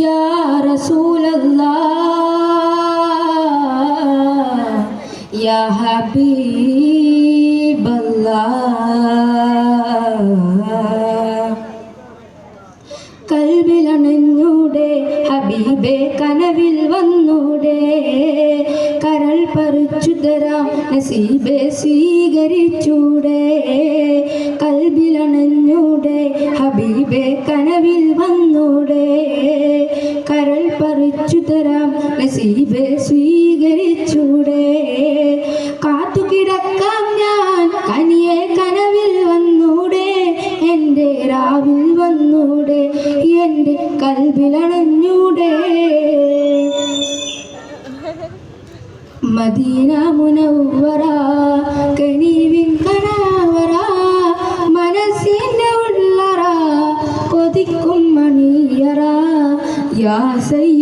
يا رسول الله يا حبيب الله കൽവിലണഞ്ഞൂടെ ഹബീബെ കനവിൽ വന്നൂടെ കരൾ പറിച്ചു തരാം നസീബെ സ്വീകരിച്ചൂടെ കൽവിലണഞ്ഞൂടെ ഹബീബെ കനവിൽ വന്നൂടെ കരൾ പറിച്ചു തരാം നസീബെ സ്വീകരിച്ചൂടെ. കാത്തു കിടക്കാം ഞാൻ കനിയെ കനവിൽ വന്നൂടെ. എന്റെ രാവിൽ വന്നൂടെ എന്റെ കൽവിലണഞ്ഞൂടെ മദീന മുനവ്വറ കനീവിൻ കനാവറ മനസ്സിന്റെ ഉള്ളറ കൊതിക്കും മണിയറ യാ സയ്യിദൽ വറ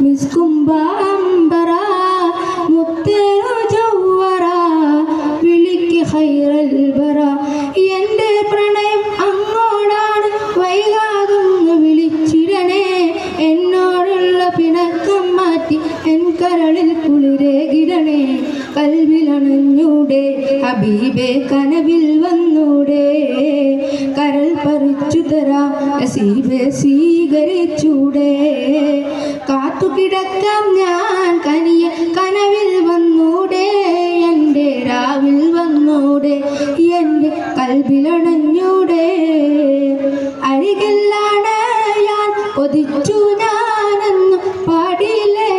മിസ്കുംബാംബറ മുത്തേറു ജൗവറ വിളിക്ക് ഹൈറൽ വറ എന്റെ പ്രണയം അങ്ങോടാണ് വൈകാതൊന്ന് വിളിച്ചിടണേ. എന്നോടുള്ള പിണക്കം മാറ്റി എൻ കരളിൽ കുളിരേകിടണേ. കൽവിലണഞ്ഞൂടെ ഹബീബെ കനവിൽ വന്നൂടെ. കരൾ പറിച്ചു തരാം നസീബെ സ്വീകരിച്ചൂടെ. കിടക്കാം ഞാൻ. കനിയ കനവിൽ വന്നൂടെ. എന്റെ രാവിൽ വന്നൂടെ. എന്റെ കൽവിലണഞ്ഞൂടെ അരികിലാണ് ഞാൻ. കൊതിച്ചു ഞാനെന്നു പാടിയില്ലേ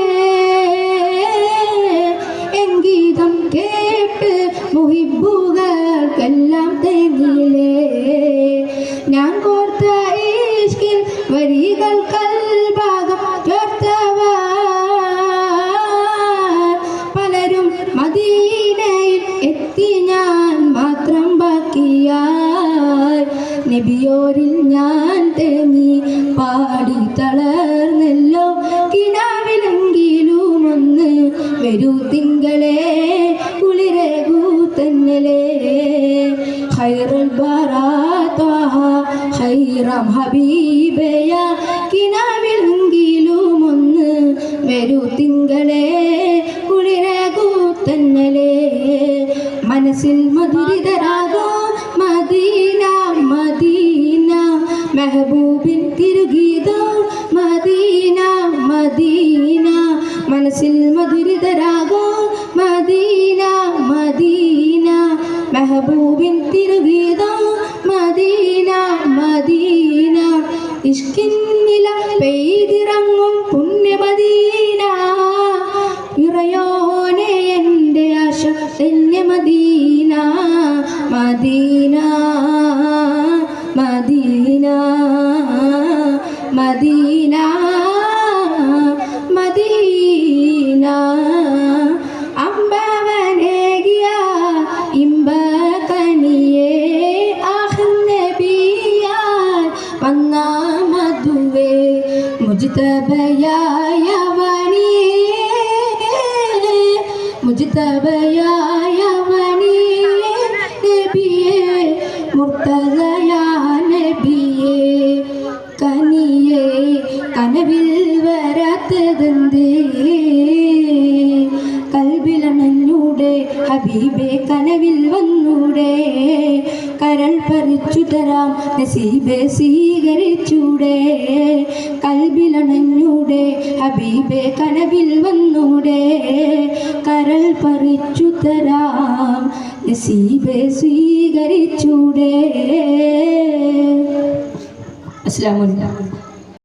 എങ്കീതം കേട്ട് മുഹിബുകൾക്കെല്ലാം തേങ്ങിയില്ലേ ഞാൻ കോർത്ത ഈഷ്കിൽ വരികൾ മദീനയിൽ എത്തി ഞാൻ മാത്രം ബാക്കിയാൽ നബിയോരിൽ ഞാൻ തേങ്ങി പാടി തളർന്നല്ലോ. കിനാവിലെങ്കിലും ഒന്ന് വരൂ തിങ്കളെ കുളിരകൂ ഖൈറം ഹബീബയ. കിനാവിലെങ്കിലും മധുരിതരാകോ മദീന മദീന. മെഹബൂബിൻ തിരുഗീതോ? Medina Medina. മനസ്സിൽ മധുരിതരാകോ മദീന മദീന. മെഹബൂബിൻ തിരുഗീതോ? Medina Medina. ഇഷ്കിന്നില പെയ്തിറങ്ങും തന്നെ Medina Medina Medina Medina Medina. അമ്പവനേകിയ ഇമ്പ കനിയേ അഹ്നബിയാൽ വന്ന മധുവേ മുജിതബയായവനേ മുജിതബയായവനേ കൽവിലണഞ്ഞൂടെ ഹബീബെ കനവിൽ വന്നൂടെ? കരൾ പറിച്ചു തരാം നസീബെ സ്വീകരിച്ചൂടെ? കൽവിലണഞ്ഞൂടെ ഹബീബെ കനവിൽ വന്നൂടെ? കരൾ പറിച്ചു തരാം നസീബെ സ്വീകരിച്ചൂടെ? അസ്സലാമു അലൈക്കും.